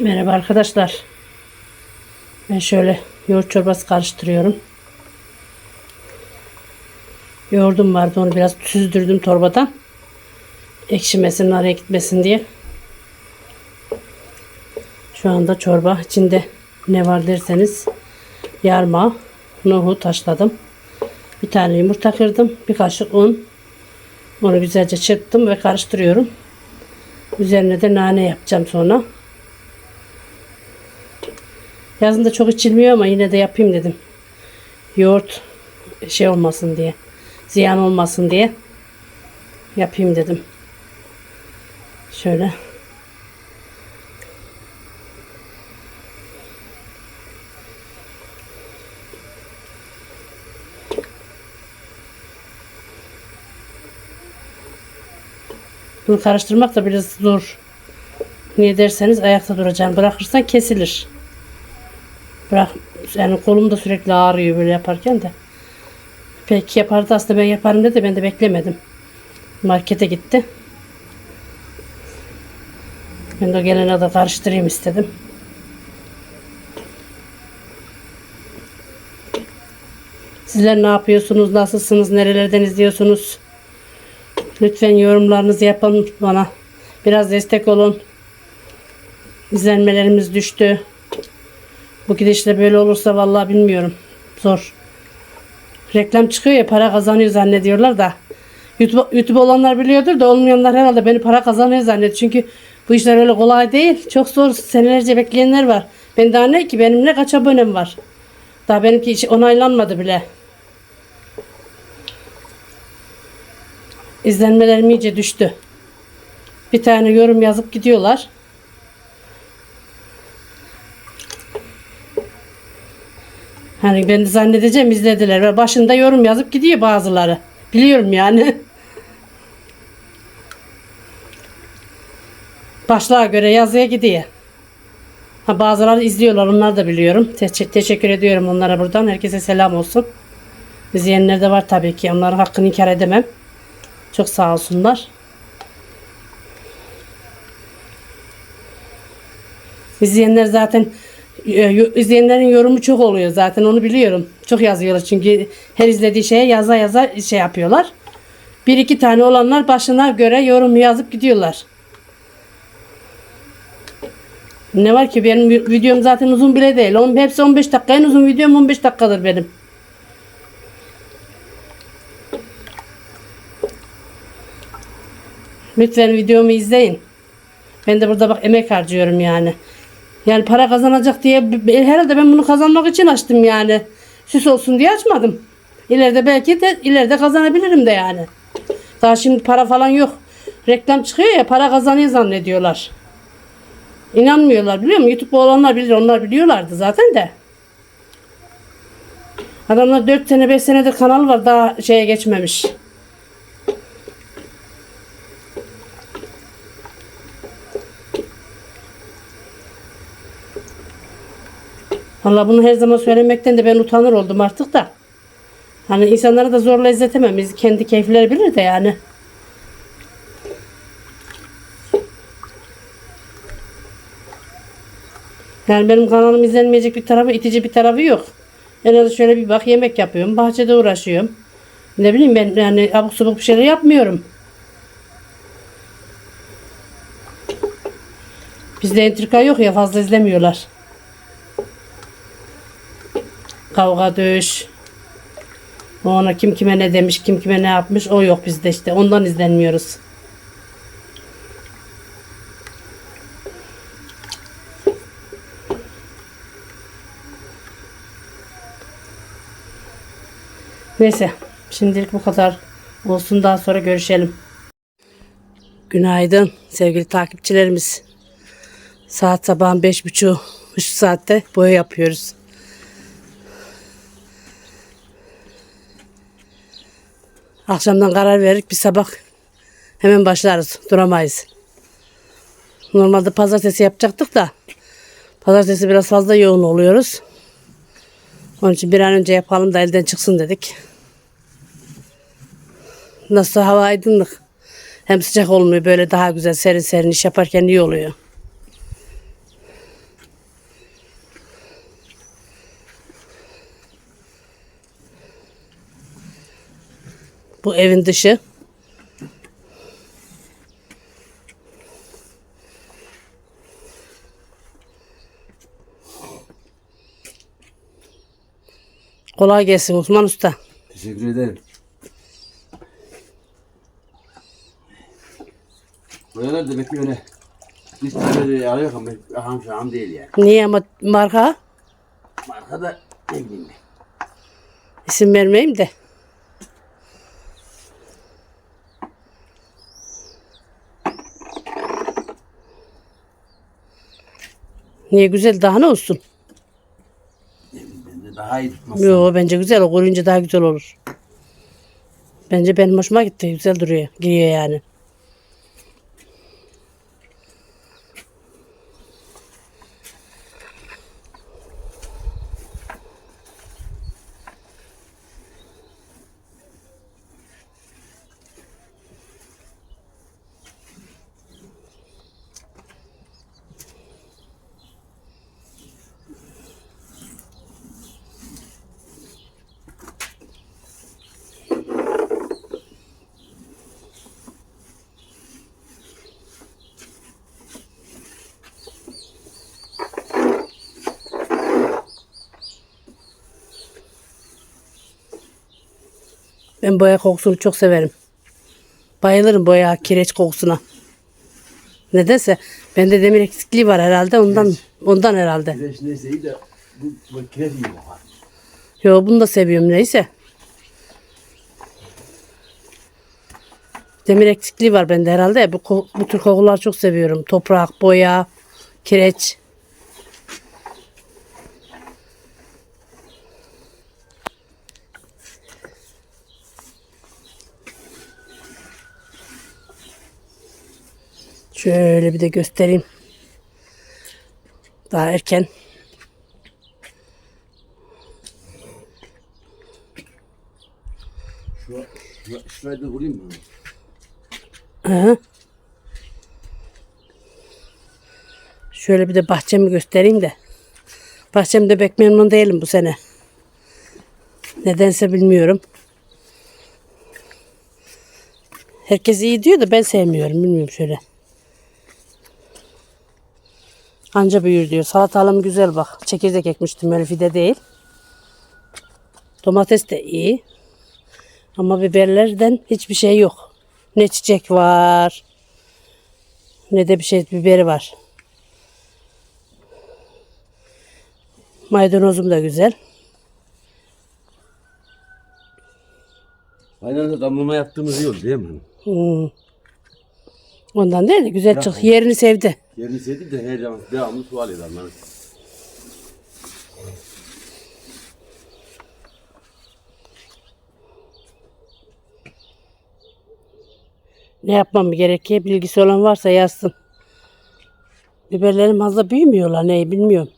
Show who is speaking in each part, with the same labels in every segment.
Speaker 1: Merhaba arkadaşlar. Ben şöyle yoğurt çorbası karıştırıyorum. Yoğurdum vardı onu biraz süzdürdüm torbadan. Ekşimesin, araya gitmesin diye. Şu anda çorba içinde ne var derseniz yarma, nohut haşladım. Bir tane yumurta kırdım. Bir kaşık un. Onu güzelce çırptım ve karıştırıyorum. Üzerine de nane yapacağım sonra. Yazın da çok içilmiyor ama yine de yapayım dedim. Yoğurt şey olmasın diye. Ziyan olmasın diye. Yapayım dedim. Şöyle. Bunu karıştırmak da biraz zor. Niye derseniz ayakta duracağım. Bırakırsan kesilir. Bırak yani kolum da sürekli ağrıyor böyle yaparken de. Peki yapardı aslında ben yaparım dedi ben de beklemedim. Markete gitti. Ben de gelene de karıştırayım istedim. Sizler ne yapıyorsunuz? Nasılsınız? Nerelerden izliyorsunuz? Lütfen yorumlarınızı yapın bana. Biraz destek olun. İzlenmelerimiz düştü. Bu gidişle böyle olursa vallahi bilmiyorum. Zor. Reklam çıkıyor ya para kazanıyor zannediyorlar da. YouTube, YouTube olanlar biliyordur da olmayanlar herhalde beni para kazanıyor zannediyor. Çünkü bu işler öyle kolay değil. Çok zor senelerce bekleyenler var. Ben daha ne ki benim ne kaç abonem var. Daha benimki hiç onaylanmadı bile. İzlenmelerim iyice düştü. Bir tane yorum yazıp gidiyorlar. Hani ben de zannedeceğim izlediler ve başında yorum yazıp gidiyor bazıları. Biliyorum yani. Başlığa göre yazıya gidiyor. Ha bazıları izliyorlar onları da biliyorum. Te- teşekkür ediyorum onlara buradan. Herkese selam olsun. İzleyenler de var tabii ki. Onların hakkını inkar edemem. Çok sağ olsunlar. İzleyenler zaten izleyenlerin yorumu çok oluyor zaten onu biliyorum. Çok yazıyorlar çünkü her izlediği şeye yaza yaza şey yapıyorlar. Bir iki tane olanlar başına göre yorum yazıp gidiyorlar. Ne var ki benim videom zaten uzun bile değil. On, hepsi 15 dakika. En uzun videom 15 dakikadır benim. Lütfen videomu izleyin. Ben de burada bak emek harcıyorum yani. Yani para kazanacak diye herhalde ben bunu kazanmak için açtım yani. Süs olsun diye açmadım. İleride belki de ileride kazanabilirim de yani. Daha şimdi para falan yok. Reklam çıkıyor ya para kazanıyor zannediyorlar. İnanmıyorlar biliyor musun? YouTube olanlar bilir onlar biliyorlardı zaten de. Adamlar 4 sene 5 senedir kanal var daha şeye geçmemiş. Valla bunu her zaman söylemekten de ben utanır oldum artık da. Hani insanlara da zorla izletemem. Biz kendi keyifleri bilir de yani. Yani benim kanalım izlenmeyecek bir tarafı, itici bir tarafı yok. En az şöyle bir bak yemek yapıyorum. Bahçede uğraşıyorum. Ne bileyim ben yani abuk subuk bir şeyler yapmıyorum. Bizde entrika yok ya fazla izlemiyorlar. Kavga dövüş. Ona kim kime ne demiş, kim kime ne yapmış o yok bizde işte. Ondan izlenmiyoruz. Neyse. Şimdilik bu kadar olsun. Daha sonra görüşelim. Günaydın sevgili takipçilerimiz. Saat sabahın beş buçuğu. Üç saatte boya yapıyoruz. Akşamdan karar verdik bir sabah hemen başlarız. Duramayız. Normalde pazartesi yapacaktık da pazartesi biraz fazla yoğun oluyoruz. Onun için bir an önce yapalım da elden çıksın dedik. Nasıl hava aydınlık. Hem sıcak olmuyor böyle daha güzel serin serin iş yaparken iyi oluyor. Bu evin dışı. Kolay gelsin Osman Usta.
Speaker 2: Teşekkür ederim. Buralar demek ki öyle bir tane arıyor ama aham şaham değil yani.
Speaker 1: Niye ama marka?
Speaker 2: Marka da ne bileyim.
Speaker 1: İsim vermeyeyim de. Niye güzel daha ne olsun?
Speaker 2: Daha iyi tutmaz.
Speaker 1: Yo bence güzel o kuruyunca daha güzel olur. Bence benim hoşuma gitti güzel duruyor giriyor yani. Ben boya kokusunu çok severim. Bayılırım boya kireç kokusuna. Nedense bende demir eksikliği var herhalde ondan ondan herhalde.
Speaker 2: Kireç neyse iyi de bu, bu kireç iyi kokar.
Speaker 1: Yo bunu da seviyorum neyse. Demir eksikliği var bende herhalde. Bu, bu tür kokular çok seviyorum. Toprak, boya, kireç. Şöyle bir de göstereyim. Daha erken.
Speaker 2: Şu, şu, şurayı da vurayım mı?
Speaker 1: Hı. Şöyle bir de bahçemi göstereyim de. Bahçemde pek memnun değilim bu sene. Nedense bilmiyorum. Herkes iyi diyor da ben sevmiyorum. Bilmiyorum şöyle. Anca büyür diyor. Salatalım güzel bak. Çekirdek ekmiştim öyle fide değil. Domates de iyi. Ama biberlerden hiçbir şey yok. Ne çiçek var. Ne de bir şey biberi var. Maydanozum da güzel.
Speaker 2: Aynen de damlama yaptığımız oldu değil mi?
Speaker 1: Hmm. Ondan değil de güzel çık. Yerini sevdi.
Speaker 2: Yerini sevdik de her zaman devamlı su alıyor adamlar.
Speaker 1: Ne yapmam gerekiyor? Bilgisi olan varsa yazsın. Biberlerim fazla büyümüyorlar. Neyi bilmiyorum.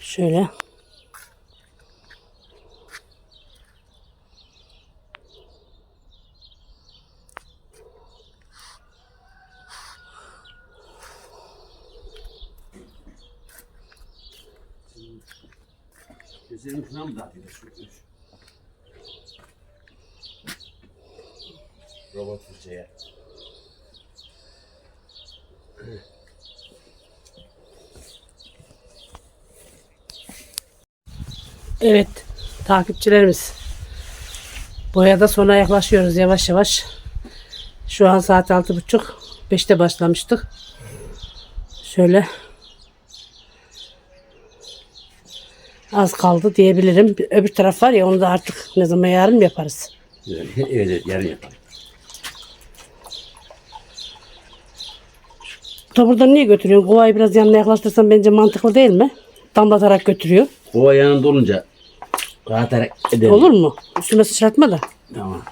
Speaker 1: Şöyle.
Speaker 2: Senin şuna mı dağıtıyorsun? Robot fırçaya.
Speaker 1: Evet takipçilerimiz. Boyada sona yaklaşıyoruz yavaş yavaş. Şu an saat altı buçuk. Beşte başlamıştık. Şöyle. Az kaldı diyebilirim. Öbür taraf var ya onu da artık ne zaman yarın mı yaparız.
Speaker 2: Evet, evet yarın yapalım.
Speaker 1: Toburdan niye götürüyorsun? Kovayı biraz yanına yaklaştırsan bence mantıklı değil mi? Damlatarak götürüyor.
Speaker 2: Kova yanında olunca rahat edelim.
Speaker 1: Olur mu? Üstüme sıçratma da.
Speaker 2: Tamam.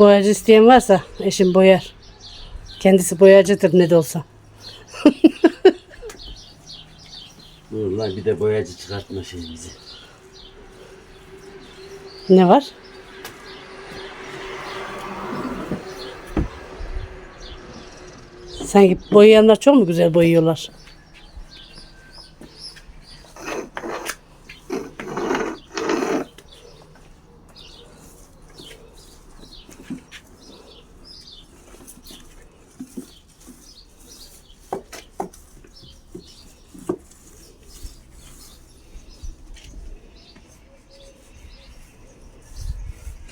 Speaker 1: Boyacı isteyen varsa eşim boyar. Kendisi boyacıdır ne de olsa.
Speaker 2: Dur lan bir de boyacı çıkartma şeyimizi.
Speaker 1: Ne var? Sanki boyayanlar çok mu güzel boyuyorlar?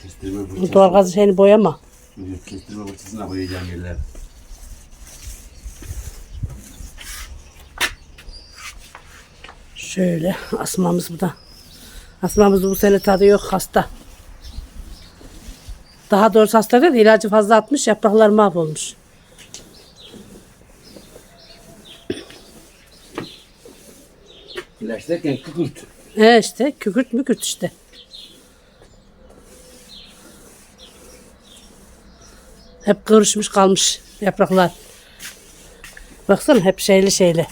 Speaker 2: Kestirme
Speaker 1: Bu
Speaker 2: fırçası.
Speaker 1: doğalgazı şeyini boyama.
Speaker 2: Yok, Kestirme fırçasına boyayacağım yerler.
Speaker 1: Şöyle asmamız bu da. Asmamız bu sene tadı yok hasta. Daha doğrusu hasta değil ilacı fazla atmış yapraklar mahvolmuş.
Speaker 2: İlaç derken kükürt.
Speaker 1: He işte kükürt mükürt işte. Hep kırışmış kalmış yapraklar. Baksana hep şeyli şeyli.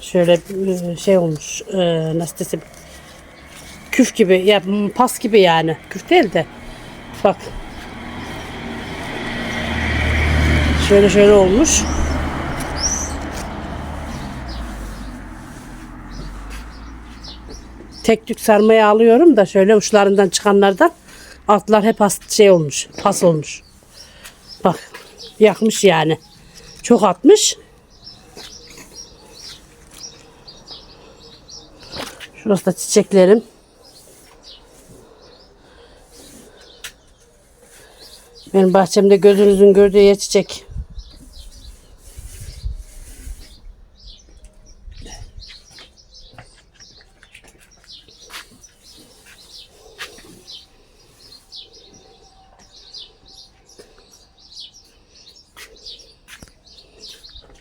Speaker 1: Şöyle e, şey olmuş. E, nasıl desem. Küf gibi ya pas gibi yani. Küf değil de. Bak. Şöyle şöyle olmuş. tek tük sarmaya alıyorum da şöyle uçlarından çıkanlardan altlar hep as- şey olmuş, pas olmuş. Bak yakmış yani. Çok atmış. Şurası da çiçeklerim. Benim bahçemde gözünüzün gördüğü yer çiçek.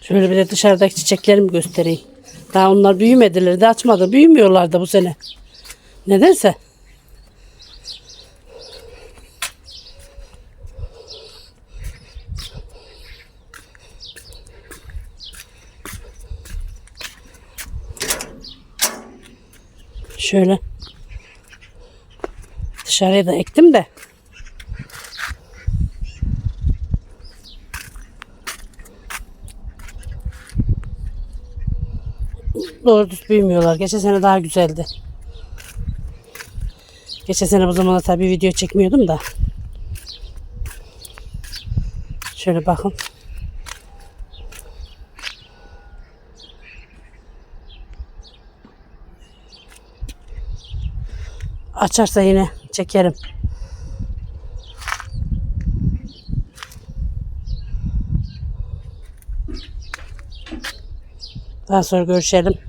Speaker 1: Şöyle bir de dışarıdaki çiçeklerimi göstereyim. Daha onlar büyümediler de açmadı. Büyümüyorlar da bu sene. Nedense. Şöyle. Dışarıya da ektim de. Doğru düz büyümüyorlar. Geçen sene daha güzeldi. Geçen sene bu zamana tabii video çekmiyordum da. Şöyle bakın. Açarsa yine çekerim. Daha sonra görüşelim.